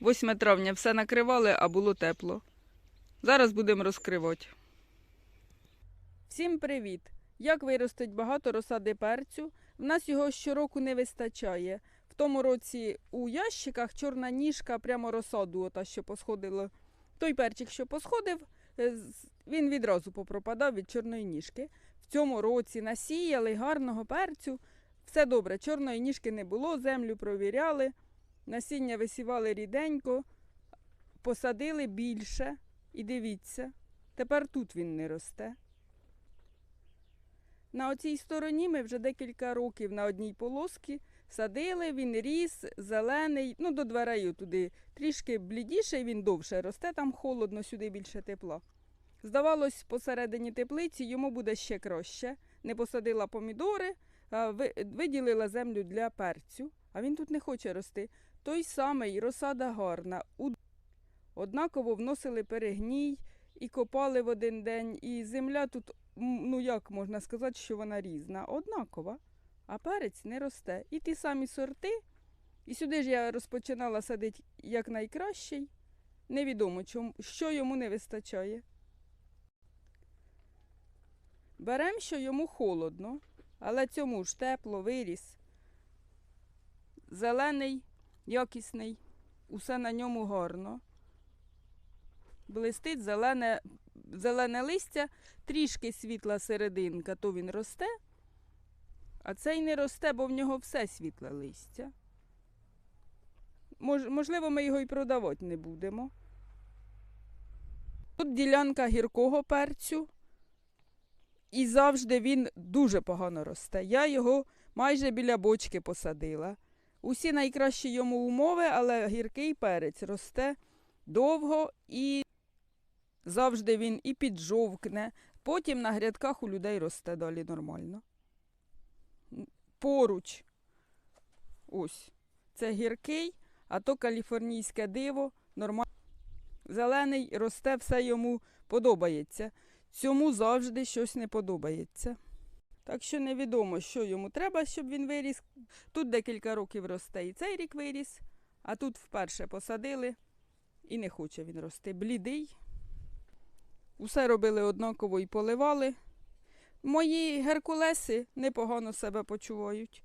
8 травня все накривали, а було тепло. Зараз будемо розкривати. Всім привіт! Як виростить багато розсади перцю? В нас його щороку не вистачає. В тому році у ящиках чорна ніжка прямо розсаду, ота, що посходило. Той перчик, що посходив, е, він відразу попропадав від чорної ніжки. В цьому році насіяли гарного перцю. Все добре, чорної ніжки не було, землю провіряли, насіння висівали ріденько, посадили більше. І дивіться, тепер тут він не росте. На оцій стороні ми вже декілька років на одній полоски садили, він ріс, зелений, ну до дверей туди трішки блідіший, він довше росте, там холодно, сюди більше тепла. Здавалось, посередині теплиці йому буде ще краще. Не посадила помідори, виділила землю для перцю, а він тут не хоче рости. Той самий розсада гарна. Однаково вносили перегній і копали в один день, і земля тут, ну як можна сказати, що вона різна, однакова, а перець не росте. І ті самі сорти. І сюди ж я розпочинала садити як найкращий. Невідомо, чому, що йому не вистачає. Беремо, що йому холодно, але цьому ж тепло виріс. Зелений, якісний, усе на ньому гарно. Блистить зелене, зелене листя, трішки світла серединка, то він росте, а цей не росте, бо в нього все світле листя. Мож, можливо, ми його і продавати не будемо. Тут ділянка гіркого перцю. І завжди він дуже погано росте. Я його майже біля бочки посадила. Усі найкращі йому умови, але гіркий перець росте довго і завжди він і піджовкне. Потім на грядках у людей росте далі нормально. Поруч. Ось. Це гіркий, а то каліфорнійське диво нормально. Зелений росте, все йому подобається. Цьому завжди щось не подобається. Так що невідомо, що йому треба, щоб він виріс. Тут декілька років росте і цей рік виріс, а тут вперше посадили і не хоче він рости. Блідий. Усе робили однаково і поливали. Мої геркулеси непогано себе почувають,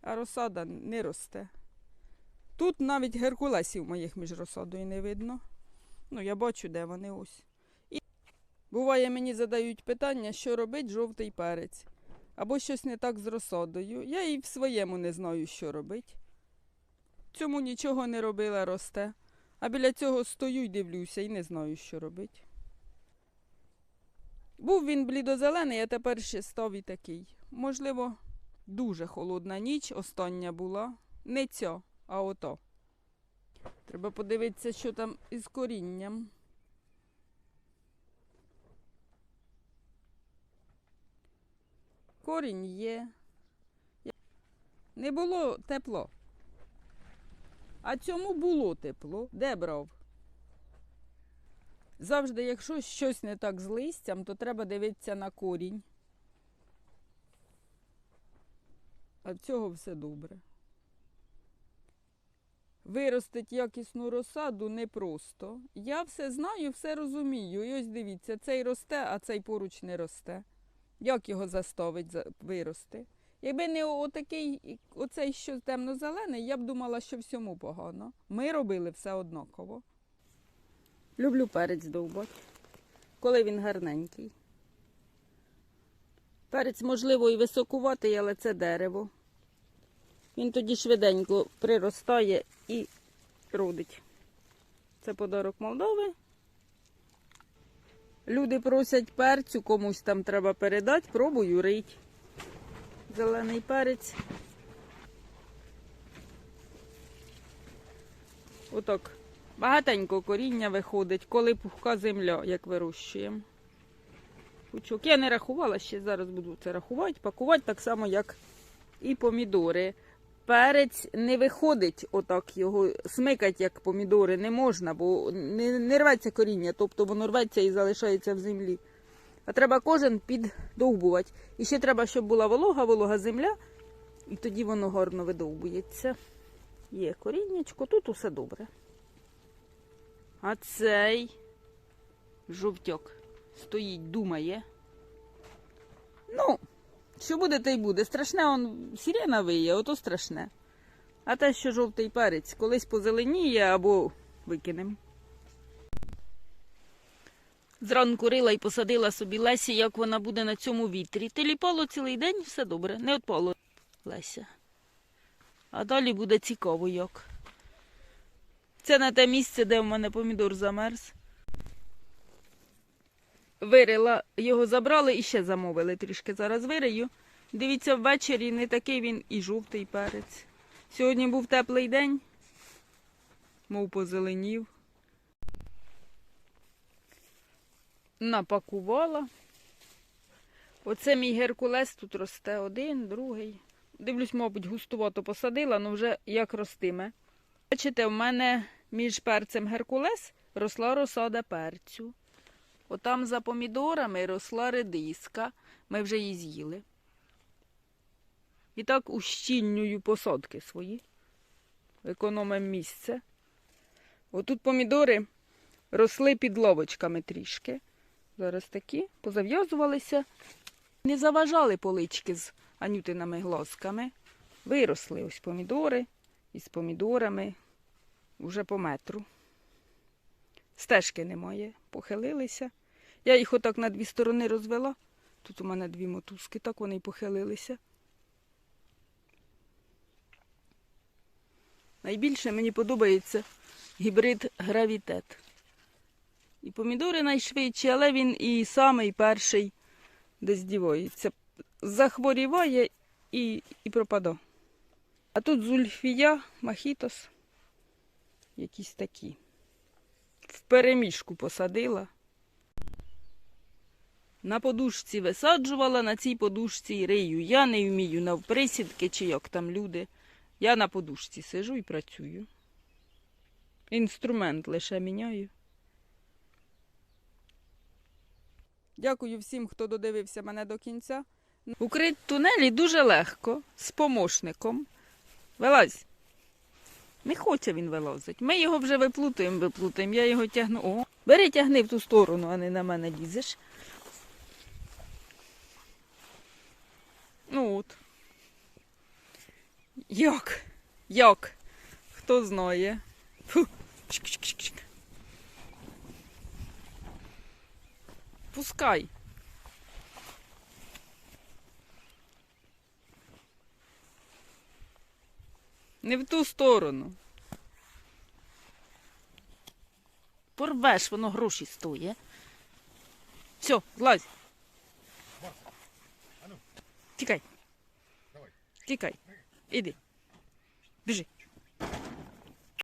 а розсада не росте. Тут навіть геркулесів моїх між розсадою не видно. Ну, я бачу, де вони ось. Буває, мені задають питання, що робить жовтий перець. Або щось не так з розсадою. Я і в своєму не знаю, що робить. Цьому нічого не робила, росте. А біля цього стою й дивлюся і не знаю, що робить. Був він блідозелений, а тепер ще став і такий. Можливо, дуже холодна ніч остання була. Не ця, а ото. Треба подивитися, що там із корінням. Корінь є. Не було тепло. А цьому було тепло. Де брав? Завжди, якщо щось не так з листям, то треба дивитися на корінь. А в цього все добре. Виростить якісну розсаду непросто. Я все знаю, все розумію. І ось дивіться, цей росте, а цей поруч не росте. Як його заставить за- вирости? Якби не отакий, оцей що темно-зелений, я б думала, що всьому погано. Ми робили все однаково. Люблю перець довбати, коли він гарненький. Перець, можливо, і високуватий, але це дерево. Він тоді швиденько приростає і родить. Це подарок Молдови. Люди просять перцю, комусь там треба передати, пробую рить. Зелений перець. Отак. Багатенько коріння виходить, коли пухка земля, як вирощуємо. Пучок. Я не рахувала, ще зараз буду це рахувати, пакувати так само, як і помідори. Перець не виходить отак його смикати, як помідори, не можна, бо не, не рветься коріння, тобто воно рветься і залишається в землі. А треба кожен піддовбувати. І ще треба, щоб була волога, волога земля, і тоді воно гарно видовбується. Є коріннячко, тут усе добре. А цей жовтьок стоїть, думає. Ну, що буде, те й буде. Страшне он сірена виє, ото страшне. А те, що жовтий перець, колись позеленіє або викинем. Зранку рила і посадила собі Лесі, як вона буде на цьому вітрі. Теліпало цілий день, все добре, не отпало Леся. А далі буде цікаво як. Це на те місце, де в мене помідор замерз. Вирила, його забрали і ще замовили трішки. Зараз вирию. Дивіться, ввечері не такий він і жовтий перець. Сьогодні був теплий день, мов позеленів. Напакувала. Оце мій геркулес тут росте один, другий. Дивлюсь, мабуть, густувато посадила, але вже як ростиме. Бачите, в мене між перцем Геркулес росла розсада перцю. Отам за помідорами росла редиска. Ми вже її з'їли. І так ущільнюю посадки свої. Економим місце. Отут помідори росли під ловочками трішки. Зараз такі позав'язувалися. Не заважали полички з анютиними глазками. Виросли ось помідори із помідорами вже по метру. Стежки немає, похилилися. Я їх отак на дві сторони розвела. Тут у мене дві мотузки, так вони й похилилися. Найбільше мені подобається гібрид гравітет. І помідори найшвидші, але він і самий перший десь дівається. Захворіває і, і пропадає. А тут зульфія, махітос. Якісь такі. В перемішку посадила. На подушці висаджувала, на цій подушці й рию. Я не вмію навприсідки, чи як там люди. Я на подушці сижу і працюю. Інструмент лише міняю. Дякую всім, хто додивився мене до кінця. Укрить тунелі дуже легко, з помощником. Вилазь. Не хоче він вилазить. Ми його вже виплутуємо, виплутуємо. Я його тягну. О, бери тягни в ту сторону, а не на мене лізеш. Ну от. Як? Як? Хто знає? Фу. Чик-чик-чик-чик. Пускай. Не в ту сторону. Порвеш, воно гроші стоїть. Все, злазь. Тікай. Давай. Тікай. Іди. Біжи.